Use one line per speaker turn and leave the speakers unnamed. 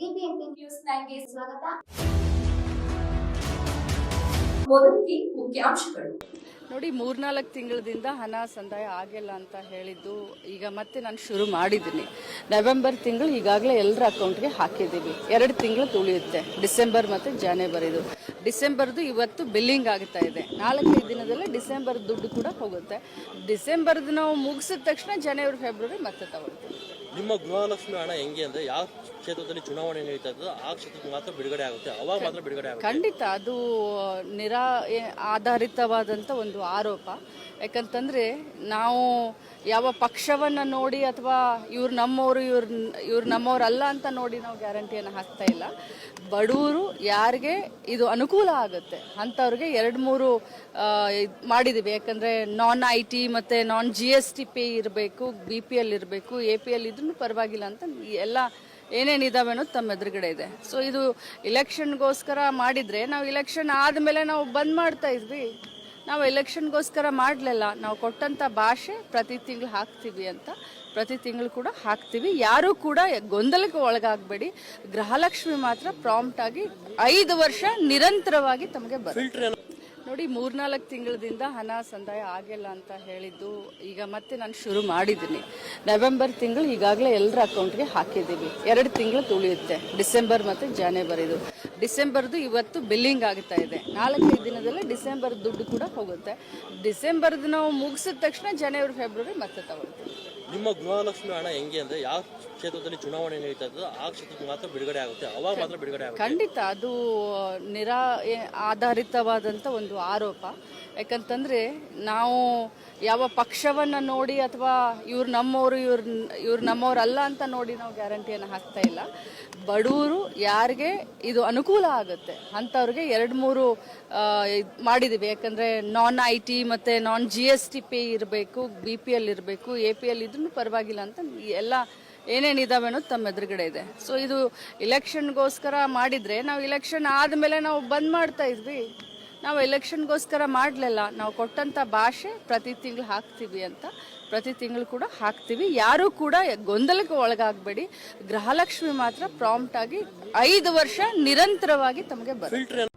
BBMP news ನೈನ್ಗೆ ಸ್ವಾಗತ. ಮೊದಲಿಗೆ ಮುಖ್ಯಾಂಶಗಳು.
ನೋಡಿ, ಮೂರ್ನಾಲ್ಕು ತಿಂಗಳದಿಂದ ಹಣ ಸಂದಾಯ ಆಗಿಲ್ಲ ಅಂತ ಹೇಳಿದ್ದು ಈಗ ಮತ್ತೆ ನಾನು ಶುರು ಮಾಡಿದ್ದೀನಿ. ನವೆಂಬರ್ ತಿಂಗಳು ಈಗಾಗಲೇ ಎಲ್ಲರ ಅಕೌಂಟ್ಗೆ ಹಾಕಿದ್ದೀವಿ. ಎರಡು ತಿಂಗಳು ತುಳಿಯುತ್ತೆ. ಡಿಸೆಂಬರ್ ಮತ್ತು ಜಾನ್ವರಿದು. ಡಿಸೆಂಬರ್ದು ಇವತ್ತು ಬಿಲ್ಲಿಂಗ್ ಆಗ್ತಾ ಇದೆ. ನಾಲ್ಕೈದು ದಿನದಲ್ಲೇ ಡಿಸೆಂಬರ್ ದುಡ್ಡು ಕೂಡ ಹೋಗುತ್ತೆ. ಡಿಸೆಂಬರ್ದು ನಾವು ಮುಗಿಸಿದ ತಕ್ಷಣ ಜನವರಿ ಫೆಬ್ರವರಿ ಮತ್ತೆ ತಗೊಳ್ತೀವಿ.
ನಿಮ್ಮ ಗೃಹಲಕ್ಷ್ಮಿ ಹಣ ಹೆಂಗೆ ಅಂದ್ರೆ ಯಾವ ಕ್ಷೇತ್ರದಲ್ಲಿ ಚುನಾವಣೆ ನಡೀತಾ ಇದ್ದೋ ಆ ಕ್ಷೇತ್ರಕ್ಕೆ ಮಾತ್ರ ಬಿಡುಗಡೆ ಆಗುತ್ತೆ. ಅವಾಗ ಮಾತ್ರ ಬಿಡುಗಡೆ ಆಗುತ್ತೆ.
ಖಂಡಿತ ಅದು ನಿರಾ ಆಧಾರಿತವಾದಂಥ ಒಂದು ಆರೋಪ. ಯಾಕಂತಂದ್ರೆ ನಾವು ಯಾವ ಪಕ್ಷವನ್ನು ನೋಡಿ ಅಥವಾ ಇವ್ರು ನಮ್ಮವರು ಇವ್ರ ಇವ್ರು ನಮ್ಮವ್ರಲ್ಲ ಅಂತ ನೋಡಿ ನಾವು ಗ್ಯಾರಂಟಿಯನ್ನು ಹಾಕ್ತಾ ಇಲ್ಲ. ಬಡವರು ಯಾರಿಗೆ ಇದು ಅನುಕೂಲ ಆಗುತ್ತೆ. ಅಂಥವ್ರಿಗೆ ಎರಡು ಮೂರು ಮಾಡಿದ್ದೀವಿ ಯಾಕಂದರೆ ನಾನ್ ಐ ಟಿ ಮತ್ತು non G S T pay ಇರಬೇಕು ಬಿ ಪಿ ಎಲ್ ಇರಬೇಕು ಎ ಪಿ ಎಲ್ ಇದ್ರೂ ಪರವಾಗಿಲ್ಲ ಅಂತ ಎಲ್ಲ ಏನೇನು ಇದಾವೆ ಅನ್ನೋದು ತಮ್ಮ ಎದುರುಗಡೆ ಇದೆ. ಸೊ ಇದು ಇಲೆಕ್ಷನ್ಗೋಸ್ಕರ ಮಾಡಿದರೆ ನಾವು ಇಲೆಕ್ಷನ್ ಆದಮೇಲೆ ನಾವು ಬಂದ್ ಮಾಡ್ತಾ ಇದ್ವಿ. ನಾವು ಎಲೆಕ್ಷನ್ಗೋಸ್ಕರ ಮಾಡಲಿಲ್ಲ. ನಾವು ಕೊಟ್ಟಂಥ ಭಾಷೆ ಪ್ರತಿ ತಿಂಗಳು ಹಾಕ್ತೀವಿ ಅಂತ. ಪ್ರತಿ ತಿಂಗಳು ಕೂಡ ಹಾಕ್ತೀವಿ. ಯಾರೂ ಕೂಡ ಗೊಂದಲಕ್ಕೆ ಒಳಗಾಗಬೇಡಿ. ಗೃಹಲಕ್ಷ್ಮಿ ಮಾತ್ರ ಪ್ರಾಂಪ್ಟ್ ಆಗಿ ಐದು ವರ್ಷ ನಿರಂತರವಾಗಿ ತಮಗೆ ಬರುತ್ತೆ. ನೋಡಿ ಮೂರ್ನಾಲ್ಕು ತಿಂಗಳದಿಂದ ಹಣ ಸಂದಾಯ ಆಗಿಲ್ಲ ಅಂತ ಹೇಳಿದ್ದು ಈಗ ಮತ್ತೆ ನಾನು ಶುರು ಮಾಡಿದ್ದೀನಿ. ನವೆಂಬರ್ ತಿಂಗಳು ಈಗಾಗಲೇ ಎಲ್ಲರ ಅಕೌಂಟ್ಗೆ ಹಾಕಿದ್ದೀವಿ. ಎರಡು ತಿಂಗಳು ತುಳಿಯುತ್ತೆ. ಡಿಸೆಂಬರ್ ಮತ್ತು ಜಾನ್ವರಿದು. ಡಿಸೆಂಬರ್ದು ಇವತ್ತು ಬಿಲ್ಲಿಂಗ್ ಆಗ್ತಾ ಇದೆ. ನಾಲ್ಕೈದು ದಿನದಲ್ಲೇ ಡಿಸೆಂಬರ್ ದುಡ್ಡು ಕೂಡ ಹೋಗುತ್ತೆ. ಡಿಸೆಂಬರ್ದು ನಾವು ಮುಗಿಸಿದ ತಕ್ಷಣ ಜನವರಿ ಫೆಬ್ರವರಿ ಮತ್ತೆ ತಗೊಳ್ತೀವಿ.
ನಿಮ್ಮ ಗೃಹಲಕ್ಷ್ಮಿ ಹಣ ಹೆಂಗೆ ಅಂದ್ರೆ ಯಾವ ಕ್ಷೇತ್ರದಲ್ಲಿ ಚುನಾವಣೆ ನಡೀತಾ ಆ ಕ್ಷೇತ್ರಕ್ಕೆ ಮಾತ್ರ ಬಿಡುಗಡೆ ಆಗುತ್ತೆ. ಅವಾಗ ಮಾತ್ರ ಬಿಡುಗಡೆ ಆಗುತ್ತೆ.
ಖಂಡಿತ ಅದು ನಿರಾ ಆಧಾರಿತವಾದಂಥ ಒಂದು ಆರೋಪ. ಯಾಕಂತಂದ್ರೆ ನಾವು ಯಾವ ಪಕ್ಷವನ್ನು ನೋಡಿ ಅಥವಾ ಇವ್ರು ನಮ್ಮವರು ಇವ್ರ ಇವ್ರು ನಮ್ಮವ್ರಲ್ಲ ಅಂತ ನೋಡಿ ನಾವು ಗ್ಯಾರಂಟಿಯನ್ನು ಹಾಕ್ತಾ ಇಲ್ಲ. ಬಡವರು ಯಾರಿಗೆ ಇದು ಅನುಕೂಲ ಆಗುತ್ತೆ. ಅಂಥವ್ರಿಗೆ ಎರಡು ಮೂರು ಮಾಡಿದ್ದೀವಿ ಯಾಕಂದರೆ ನಾನ್ ಐ ಟಿ ಮತ್ತು non G S T pay ಇರಬೇಕು ಬಿ ಪಿ ಎಲ್ ಇರಬೇಕು ಎ ಪಿ ಎಲ್ ಇದ್ರೂ ಪರವಾಗಿಲ್ಲ ಅಂತ ಎಲ್ಲ ಏನೇನು ಇದಾವೆ ಅನ್ನೋದು ತಮ್ಮ ಎದುರುಗಡೆ ಇದೆ. ಸೊ ಇದು ಇಲೆಕ್ಷನ್ಗೋಸ್ಕರ ಮಾಡಿದರೆ ನಾವು ಇಲೆಕ್ಷನ್ ಆದಮೇಲೆ ನಾವು ಬಂದ್ ಮಾಡ್ತಾ ಇದ್ವಿ. ನಾವು ಎಲೆಕ್ಷನ್ಗೋಸ್ಕರ ಮಾಡಲಿಲ್ಲ. ನಾವು ಕೊಟ್ಟಂಥ ಭಾಷೆ ಪ್ರತಿ ತಿಂಗಳು ಹಾಕ್ತೀವಿ ಅಂತ. ಪ್ರತಿ ತಿಂಗಳು ಕೂಡ ಹಾಕ್ತೀವಿ. ಯಾರೂ ಕೂಡ ಗೊಂದಲಕ್ಕೆ ಒಳಗಾಗಬೇಡಿ. ಗೃಹಲಕ್ಷ್ಮಿ ಮಾತ್ರ ಪ್ರಾಂಪ್ಟ್ ಆಗಿ ಐದು ವರ್ಷ ನಿರಂತರವಾಗಿ ತಮಗೆ
ಫಿಲ್ಟರ್